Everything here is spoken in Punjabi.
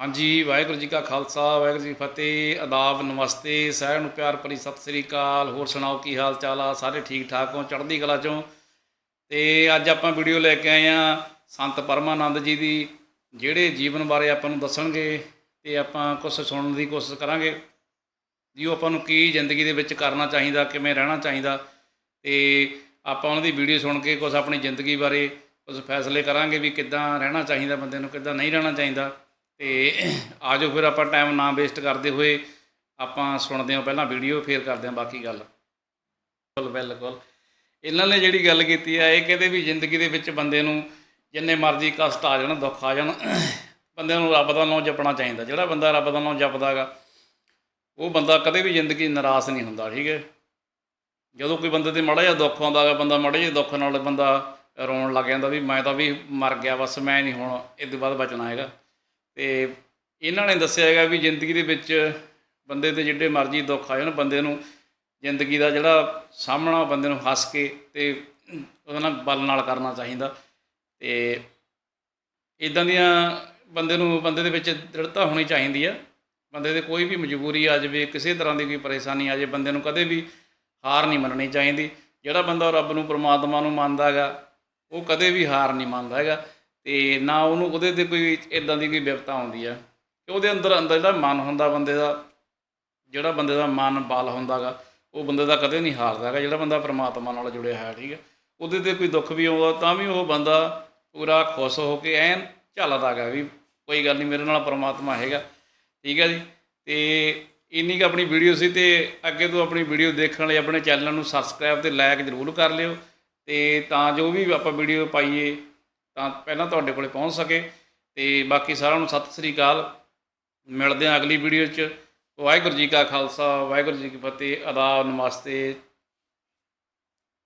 ਹਾਂਜੀ, ਵਾਹਿਗੁਰੂ ਜੀ ਕਾ ਖਾਲਸਾ, ਵਾਹਿਗੁਰੂ ਜੀ ਫਤਿਹ ਆਦਾਬ ਨਮਸਤੇ ਸਾਰਿਆਂ ਨੂੰ ਪਿਆਰ ਭਰੀ ਸਤਿ ਸ੍ਰੀ ਅਕਾਲ, ਹੋਰ ਸੁਣਾਓ ਕੀ ਹਾਲ ਚਾਲ ਆ? ਸਾਰੇ ਠੀਕ ਠਾਕ ਹੋ, ਚੜ੍ਹਦੀ ਕਲਾ ਚੋਂ? ਤੇ ਅੱਜ ਆਪਾਂ ਵੀਡੀਓ ਲੈ ਕੇ ਆਏ ਆ ਸੰਤ ਪਰਮਾਨੰਦ ਜੀ ਦੀ, ਜਿਹੜੇ ਜੀਵਨ ਬਾਰੇ ਆਪਾਂ ਨੂੰ ਦੱਸਣਗੇ ਤੇ ਆਪਾਂ ਕੁਝ ਸੁਣਨ ਦੀ ਕੋਸ਼ਿਸ਼ ਕਰਾਂਗੇ। ਵੀ ਉਹ ਆਪਾਂ ਨੂੰ ਕੀ ਜ਼ਿੰਦਗੀ ਦੇ ਵਿੱਚ ਕਰਨਾ ਚਾਹੀਦਾ, ਕਿਵੇਂ ਰਹਿਣਾ ਚਾਹੀਦਾ, ਤੇ ਆਪਾਂ ਉਹਨਾਂ ਦੀ ਵੀਡੀਓ ਸੁਣ ਕੇ ਕੁਝ ਆਪਣੀ ਜ਼ਿੰਦਗੀ ਬਾਰੇ ਕੁਝ ਫੈਸਲੇ ਕਰਾਂਗੇ ਵੀ ਕਿੱਦਾਂ ਰਹਿਣਾ ਚਾਹੀਦਾ ਬੰਦੇ ਨੂੰ, ਕਿੱਦਾਂ ਨਹੀਂ ਰਹਿਣਾ ਚਾਹੀਦਾ। ਤੇ ਆਜੋ ਫਿਰ ਆਪਾਂ ਟਾਈਮ ਨਾ ਵੇਸਟ ਕਰਦੇ ਹੋਏ, ਆਪਾਂ ਸੁਣਦੇ ਹਾਂ ਪਹਿਲਾਂ ਵੀਡੀਓ ਫਿਰ ਕਰਦੇ ਹਾਂ ਬਾਕੀ ਗੱਲ। ਬਿਲਕੁਲ ਬਿਲਕੁਲ। ਇਹਨਾਂ ਨੇ ਜਿਹੜੀ ਗੱਲ ਕੀਤੀ ਆ, ਇਹ ਕਹਿੰਦੇ ਵੀ ਜ਼ਿੰਦਗੀ ਦੇ ਵਿੱਚ ਬੰਦੇ ਨੂੰ ਜਿੰਨੇ ਮਰਜ਼ੀ ਕਸ਼ਟ ਆ ਜਾਣ, ਦੁੱਖ ਆ ਜਾਣ ਬੰਦੇ ਨੂੰ ਰੱਬ ਦਾ ਨਾਮ ਜਪਣਾ ਚਾਹੀਦਾ। ਜਿਹੜਾ ਬੰਦਾ ਰੱਬ ਦਾ ਨਾਮ ਜਪਦਾਗਾ ਉਹ ਬੰਦਾ ਕਦੇ ਵੀ ਜ਼ਿੰਦਗੀ 'ਚ ਨਿਰਾਸ਼ ਨਹੀਂ ਹੁੰਦਾ, ਠੀਕ ਹੈ? ਜਦੋਂ ਕੋਈ ਬੰਦੇ ਤੇ ਮਾੜਾ ਜਿਹਾ ਦੁੱਖ ਆਉਂਦਾ ਗਾ, ਬੰਦਾ ਮਾੜੇ ਜਿਹਾ ਦੁੱਖ ਨਾਲ ਬੰਦਾ ਰੋਣ ਲੱਗ ਜਾਂਦਾ ਵੀ ਮੈਂ ਤਾਂ ਵੀ ਮਰ ਗਿਆ, ਬਸ ਮੈਂ ਨਹੀਂ ਹੁਣ ਇਹ ਤੋਂ ਬਾਅਦ ਬਚਣਾ ਹੈਗਾ। ਤੇ ਇਹਨਾਂ ਨੇ ਦੱਸਿਆ ਹੈਗਾ ਵੀ ਜ਼ਿੰਦਗੀ ਦੇ ਵਿੱਚ ਬੰਦੇ ਤੇ ਜਿਹੜੇ ਮਰਜ਼ੀ ਦੁੱਖ ਆ ਜਾਣ ਬੰਦੇ ਨੂੰ, ਜ਼ਿੰਦਗੀ ਦਾ ਜਿਹੜਾ ਸਾਹਮਣਾ ਬੰਦੇ ਨੂੰ ਹੱਸ ਕੇ ਤੇ ਉਹਦੇ ਨਾਲ ਬਲ ਨਾਲ ਕਰਨਾ ਚਾਹੀਦਾ। ਤੇ ਇਦਾਂ ਦੀਆਂ ਬੰਦੇ ਨੂੰ, ਬੰਦੇ ਦੇ ਵਿੱਚ ਦ੍ਰਿੜਤਾ ਹੋਣੀ ਚਾਹੀਦੀ ਆ। ਬੰਦੇ ਦੇ ਕੋਈ ਵੀ ਮਜਬੂਰੀ ਆ ਜਾਵੇ, ਕਿਸੇ ਤਰ੍ਹਾਂ ਦੀ ਕੋਈ ਪਰੇਸ਼ਾਨੀ ਆ ਜਾਵੇ, ਬੰਦੇ ਨੂੰ ਕਦੇ ਵੀ ਹਾਰ ਨਹੀਂ ਮੰਨਣੀ ਚਾਹੀਦੀ। ਜਿਹੜਾ ਬੰਦਾ ਰੱਬ ਨੂੰ, ਪਰਮਾਤਮਾ ਨੂੰ ਮੰਨਦਾ ਹੈਗਾ, ਉਹ ਕਦੇ ਵੀ ਹਾਰ ਨਹੀਂ ਮੰਨਦਾ ਹੈਗਾ। ਤੇ ਨਾ ਉਹਨੂੰ ਉਹਦੇ ਤੇ ਕੋਈ ਇਦਾਂ ਦੀ ਕੋਈ ਵਿਪਤਾ ਆਉਂਦੀ ਆ ਕਿ ਉਹਦੇ ਅੰਦਰ ਅੰਦਰ ਜਿਹੜਾ ਮਨ ਹੁੰਦਾ ਬੰਦੇ ਦਾ, ਜਿਹੜਾ ਬੰਦੇ ਦਾ ਮਨ ਬਲ ਹੁੰਦਾਗਾ, ਉਹ ਬੰਦੇ ਦਾ ਕਦੇ ਨਹੀਂ ਹਾਰਦਾ ਹੈਗਾ ਜਿਹੜਾ ਬੰਦਾ ਪ੍ਰਮਾਤਮਾ ਨਾਲ ਜੁੜਿਆ ਹੈ ਠੀਕ ਹੈ ਉਹਦੇ ਤੇ ਕੋਈ ਦੁੱਖ ਵੀ ਆਉਂਦਾ, ਤਾਂ ਵੀ ਉਹ ਬੰਦਾ ਪੂਰਾ ਖੁਸ਼ ਹੋ ਕੇ ਐਨ ਝੱਲਦਾ ਹੈਗਾ ਵੀ ਕੋਈ ਗੱਲ ਨਹੀਂ, ਮੇਰੇ ਨਾਲ ਪ੍ਰਮਾਤਮਾ ਹੈਗਾ, ਠੀਕ ਹੈ ਜੀ। ਤੇ ਇੰਨੀ ਕੁ ਆਪਣੀ ਵੀਡੀਓ ਸੀ ਤੇ ਅੱਗੇ ਤੋਂ ਆਪਣੀ ਵੀਡੀਓ ਦੇਖਣ ਲਈ ਆਪਣੇ ਚੈਨਲ ਨੂੰ ਸਬਸਕ੍ਰਾਈਬ ਤੇ ਲਾਈਕ ਜ਼ਰੂਰ ਕਰ ਲਿਓ ਤੇ ਤਾਂ ਜੋ ਵੀ ਆਪਾਂ ਵੀਡੀਓ ਪਾਈਏ ਤਾਂ ਪਹਿਲਾਂ ਤੁਹਾਡੇ ਕੋਲੇ ਪਹੁੰਚ ਸਕੇ ਤੇ ਬਾਕੀ ਸਾਰਿਆਂ ਨੂੰ ਸਤਿ ਸ੍ਰੀ ਅਕਾਲ। ਮਿਲਦੇ ਹਾਂ ਅਗਲੀ ਵੀਡੀਓ 'ਚ। ਵਾਹਿਗੁਰੂ ਜੀ ਕਾ ਖਾਲਸਾ, ਵਾਹਿਗੁਰੂ ਜੀ ਕੀ ਫਤਿਹ। ਅਦਾ ਨਮਸਤੇ।